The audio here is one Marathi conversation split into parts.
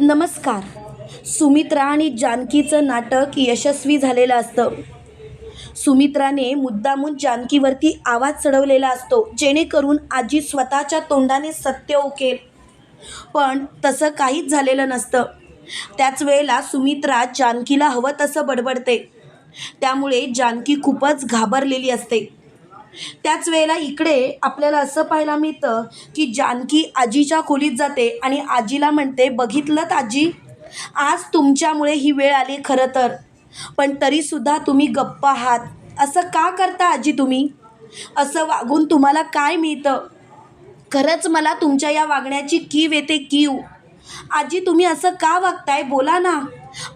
नमस्कार. सुमित्रा आणि जानकीचं नाटक यशस्वी झालेलं असतं. सुमित्राने मुद्दामून जानकीवरती आवाज चढवलेला असतो जेणेकरून आजी स्वतःच्या तोंडाने सत्य ओकेल पण तसं काहीच झालेलं नसतं. त्याच वेळेला सुमित्रा जानकीला हवं तसं बडबडते. त्यामुळे जानकी खूपच घाबरलेली असते. त्याच वेळेला इकडे आपल्याला असं पाहायला मिळतं की जानकी आजीच्या खोलीत जाते आणि आजीला म्हणते बघितलं आजी आज तुमच्यामुळे ही वेळ आली खरं तर. पण तरीसुद्धा तुम्ही गप्प आहात. असं का करता आजी तुम्ही? असं वागून तुम्हाला काय मिळतं? खरंच मला तुमच्या या वागण्याची कीव येते कीव. आजी तुम्ही असं का वागताय? बोला ना.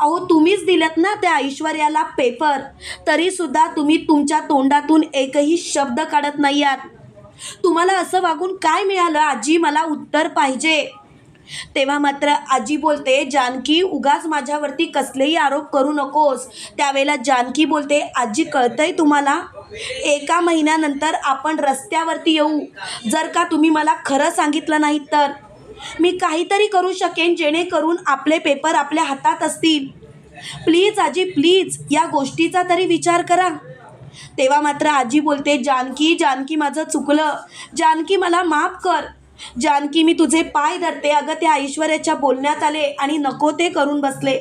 अहो तुम्हीच दिलेत ना त्या ऐश्वर्याला पेपर तरीसुद्धा तुम्ही तुमच्या तोंडातून एकही शब्द काढत नाही आहात तुम्हाला असं वागून काय मिळालं? आजी मला उत्तर पाहिजे. तेव्हा मात्र आजी बोलते जानकी उगाच माझ्यावरती कसलेही आरोप करू नकोस. त्यावेळेला जानकी बोलते आजी कळतंय तुम्हाला? एका महिन्यानंतर आपण रस्त्यावरती येऊ. जर का तुम्ही मला खरं सांगितलं नाही तर. मी काहीतरी करू शकेन जेणेकरून आपले पेपर आपल्या हातात असतील. प्लीज आजी प्लीज या गोष्टीचा तरी विचार करा. तेव्हा मात्र आजी बोलते जानकी जानकी माझं चुकलं. जानकी मला माफ कर. जानकी मी तुझे पाय धरते. अगं त्या ऐश्वर्याच्या बोलण्यात आले आणि नको ते करून बसले.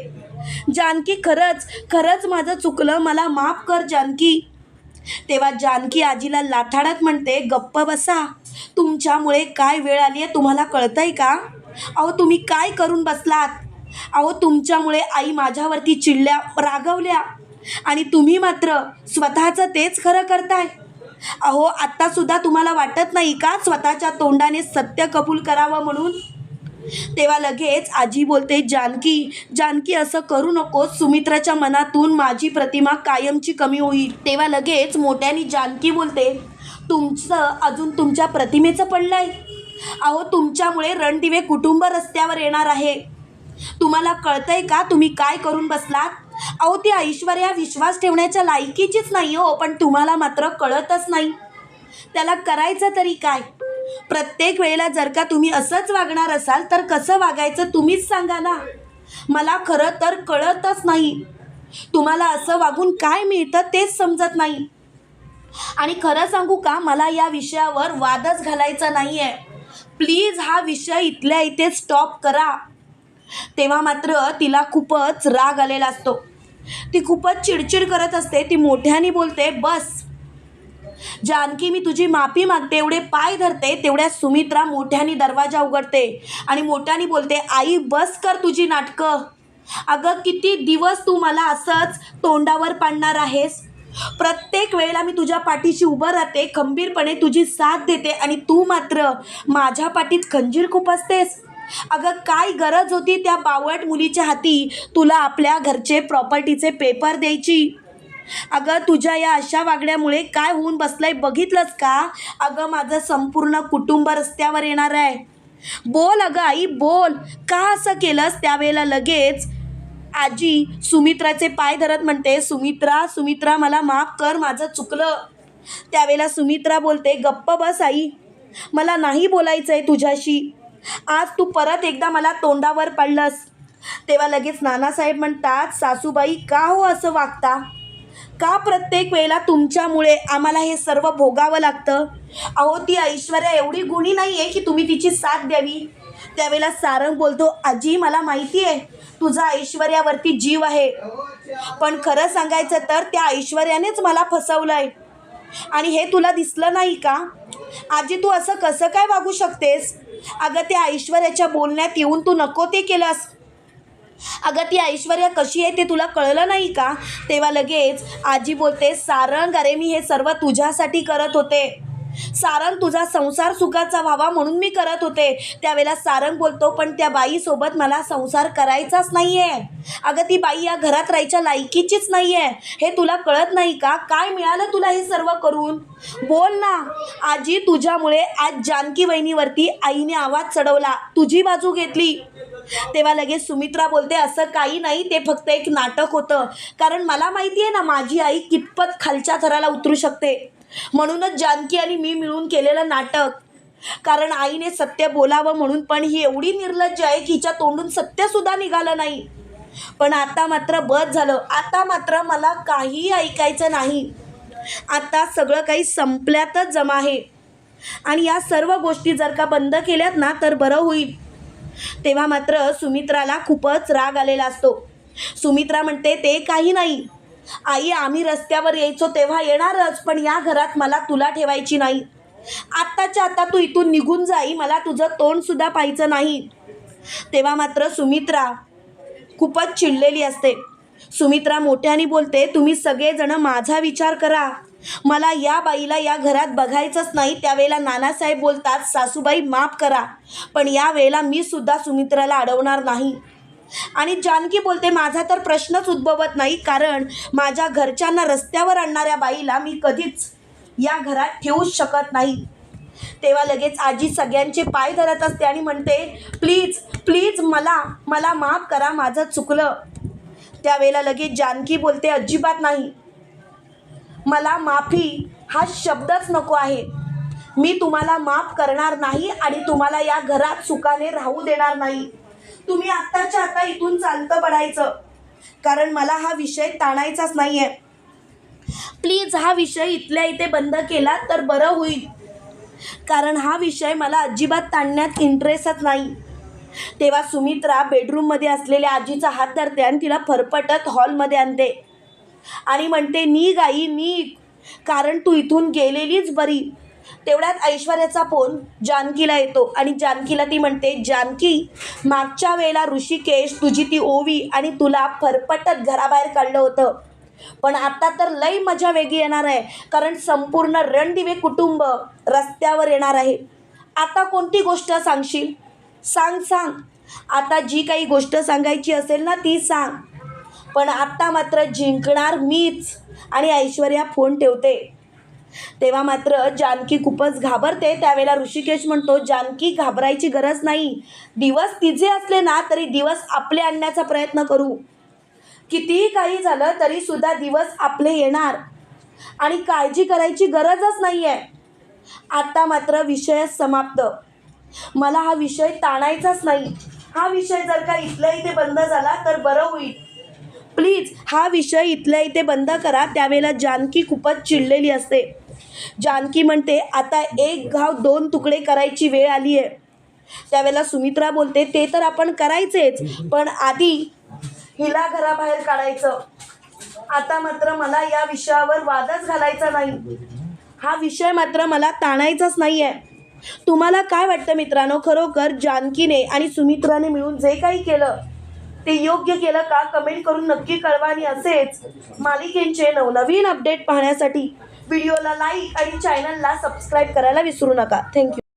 जानकी खरंच खरंच माझं चुकलं. मला माफ कर जानकी. तेव्हा जानकी आजीला लाथाडत म्हणते गप्प बसा. तुमच्यामुळे काय वेळ आली आहे तुम्हाला कळतंय का? अहो तुम्ही काय करून बसलात? अहो तुमच्यामुळे आई माझ्यावरती चिडल्या रागवल्या. आणि तुम्ही मात्र स्वतःचं तेच खरं करताय. अहो आत्तासुद्धा तुम्हाला वाटत नाही का स्वतःच्या तोंडाने सत्य कबूल करावं म्हणून? तेव्हा लगेच आजी बोलते जानकी जानकी असं करू नकोस. सुमित्राच्या मनातून माझी प्रतिमा कायमची कमी होईल. तेव्हा लगेच मोठ्यानी जानकी बोलते तुमचं अजून तुमच्या प्रतिमेचं पडलं आहे अहो तुमच्यामुळे रणदिवे कुटुंब रस्त्यावर येणार आहे. तुम्हाला कळतंय का तुम्ही काय करून बसलात? अहो ती ऐश्वर्या विश्वास ठेवण्याच्या लायकीचीच नाही हो पण तुम्हाला मात्र कळतच नाही. त्याला करायचं तरी काय? प्रत्येक वेळेला जर का तुम्ही असंच वागणार असाल तर कसं वागायचं तुम्हीच सांगा ना. मला खरं तर कळतच नाही. तुम्हाला असं वागून काय मिळतं तेच समजत नाही. आणि खरं सांगू का मला या विषयावर वादच घालायचा नाही आहे प्लीज हा विषय इथल्या इथे स्टॉप करा. तेव्हा मात्र तिला खूपच राग आलेला असतो. ती खूपच चिडचिड करत असते ती मोठ्याने बोलते बस जानकी मी तुझी माफी मागते एवढे पाय धरते तेवढ्या सुमित्रा मोठ्याने दरवाजा उघडते आणि मोठ्याने बोलते आई बस कर तुझी नाटकं. अगं किती दिवस तू मला असंच तोंडावर पाडणार आहेस? प्रत्येक वेळेला मी तुझ्या पाठीशी उभं राहते खंबीरपणे तुझी साथ देते आणि तू मात्र माझ्या पाठीत खंजीर खुपसतेस अगं काय गरज होती त्या बावट मुलीच्या हाती? तुला आपल्या घरचे प्रॉपर्टीचे पेपर द्यायची. अगं तुझ्या या अशा वागण्यामुळे काय होऊन बसलंय बघितलंस का? अगं माझं संपूर्ण कुटुंब रस्त्यावर येणार आहे. बोल अगं आई बोल. का असं केलंस त्यावेळेला लगेच? आजी सुमित्राचे पाय धरत म्हणते सुमित्रा सुमित्रा मला माफ कर माझं चुकलं. त्यावेळेला सुमित्रा बोलते गप्प बस आई. मला नाही बोलायचं आहे तुझ्याशी. आज तू परत एकदा मला तोंडावर पडलंस. तेव्हा लगेच नानासाहेब म्हणतात सासूबाई का हो असं वागता? का प्रत्येक वेळेला तुमच्यामुळे आम्हाला हे सर्व भोगावं लागतं? अहो ती ऐश्वर्या एवढी गुणी नाही आहे की तुम्ही तिची साथ द्यावी. त्यावेळेला सारंग बोलतो आजी मला माहिती आहे तुझा ऐश्वर्यावरती जीव आहे. पण खरं सांगायचं तर त्या ऐश्वर्यानेच मला फसवलं आहे आणि हे तुला दिसलं नाही का? आजी तू असं कसं काय वागू शकतेस? अगं त्या ऐश्वर्याच्या बोलण्यात येऊन तू नको ते केलंस. अगं ती ऐश्वर्या कशी आहे ते तुला कळलं नाही का? तेव्हा लगेच आजी बोलते सारंग अरे मी हे सर्व तुझ्यासाठी करत होते. सारंग तुझा संसार सुखाचा व्हावा म्हणून मी करत होते. त्यावेळेला सारंग बोलतो पण त्या बाईसोबत मला संसार करायचाच नाही आहे अगं ती बाई या घरात राहायच्या लायकीचीच नाही आहे हे तुला कळत नाही का? काय मिळालं तुला हे सर्व करून? बोल ना. आजी तुझ्यामुळे आज जानकी वहिनीवरती आईने आवाज चढवला तुझी बाजू घेतली. तेव्हा लगेच सुमित्रा बोलते असं काही नाही ते फक्त एक नाटक होतं. कारण मला माहिती आहे ना माझी आई कितपत खालच्या थराला उतरू शकते. म्हणूनच जानकी आणि मी मिळून केलेलं नाटक. कारण आईने सत्य बोलावं म्हणून पण ही एवढी निर्लज्ज आहे की हिच्या तोंडून सत्यसुद्धा निघालं नाही. पण आता मात्र बस झालं. आता मात्र मला काहीही ऐकायचं नाही. आता सगळं काही संपल्यातच जमा आहे. आणि या सर्व गोष्टी जर का बंद केल्यात ना तर बरं होईल. तेव्हा मात्र सुमित्राला खूपच राग आलेला असतो. सुमित्रा म्हणते ते काही नाही. आई आम्ही रस्त्यावर यायचो तेव्हा येणारच पण या घरात मला तुला ठेवायची नाही. आत्ताच्या आता तू इथून निघून जाई मला तुझं तोंडसुद्धा पाहायचं नाही. तेव्हा मात्र सुमित्रा खूपच चिडलेली असते. सुमित्रा मोठ्याने बोलते तुम्ही सगळेजण माझा विचार करा. मला या बाईला या घरात बघायचंच नाही. त्यावेळेला नानासाहेब बोलतात सासूबाई माफ करा. पण या वेळेला मी सुद्धा सुमित्राला अडवणार नाही. आणि जानकी बोलते माझा तर प्रश्नच उद्भवत नाही कारण माझ्या घरच्यांना रस्त्यावर आणणाऱ्या बाईला मी कधीच या घरात ठेवूच शकत नाही. तेव्हा लगेच आजी सगळ्यांचे पाय धरत असते आणि म्हणते प्लीज प्लीज मला मला माफ करा माझं चुकलं. त्यावेळेला लगेच जानकी बोलते अजिबात नाही. मला माफी हा शब्दच नको आहे. मी तुम्हाला माफ करणार नाही आणि तुम्हाला या घरात सुखाने राहू देणार नाही. तुम्ही आत्ताच्या आता इथून चालतं पडायचं. कारण मला हा विषय ताणायचाच नाही आहे प्लीज हा विषय इथल्या इथे बंद केला तर बरं होईल. कारण हा विषय मला अजिबात ताणण्यात इंटरेस्टच नाही. तेव्हा सुमित्रा बेडरूममध्ये असलेल्या आजीचा हात धरते आणि तिला फरफटत हॉलमध्ये आणते. आणि म्हणते नी गाई नी. कारण तू इथून गेलेलीच बरी. तेवढ्यात ऐश्वर्याचा फोन जानकीला येतो आणि जानकीला ती म्हणते जानकी मागच्या वेळेला ऋषिकेश तुझी ती ओवी आणि तुला फरफटत घराबाहेर काढलं होतं. पण आता तर लई मजा वेगळी येणार आहे कारण संपूर्ण रणदिवे कुटुंब रस्त्यावर येणार आहे. आता कोणती गोष्ट सांगशील? सांग सांग. आता जी काही गोष्ट सांगायची असेल ना ती सांग. पण आत्ता मात्र जिंकणार मीच आणि ऐश्वर्या फोन ठेवते. तेव्हा मात्र जानकी खूपच घाबरते. त्यावेळेला ऋषिकेश म्हणतो जानकी घाबरायची गरज नाही. दिवस तिचे असले ना तरी दिवस आपले आणण्याचा प्रयत्न करू. कितीही काही झालं तरी सुद्धा दिवस आपले येणार. आणि काळजी करायची गरजच नाही आहे आत्ता मात्र विषय समाप्त. मला हा विषय ताणायचाच नाही. हा विषय जर का इथल्या इथे बंद झाला तर बरं होईल. प्लीज हा विषय इथल्या इथे बंद करा त्यावेळेला जानकी खूपच चिडलेली असते. जानकी म्हणते आता एक घाव दोन तुकडे करायची वेळ आली आहे. त्यावेळेला सुमित्रा बोलते ते तर आपण करायचेच पण आधी हिला घराबाहेर काढायचं. आता मात्र मला या विषयावर वादच घालायचा नाही. हा विषय मात्र मला ताणायचाच नाही आहे तुम्हाला काय वाटतं मित्रांनो? खरोखर जानकीने आणि सुमित्राने मिळून जे काही केलं ते योग्य केलं का कमेंट करून नक्की कळवा आणि असेच मालिकेंचे नवनवीन अपडेट पाहण्यासाठी व्हिडिओला लाईक आणि चॅनलला सबस्क्राईब करायला विसरू नका. थँक्यू.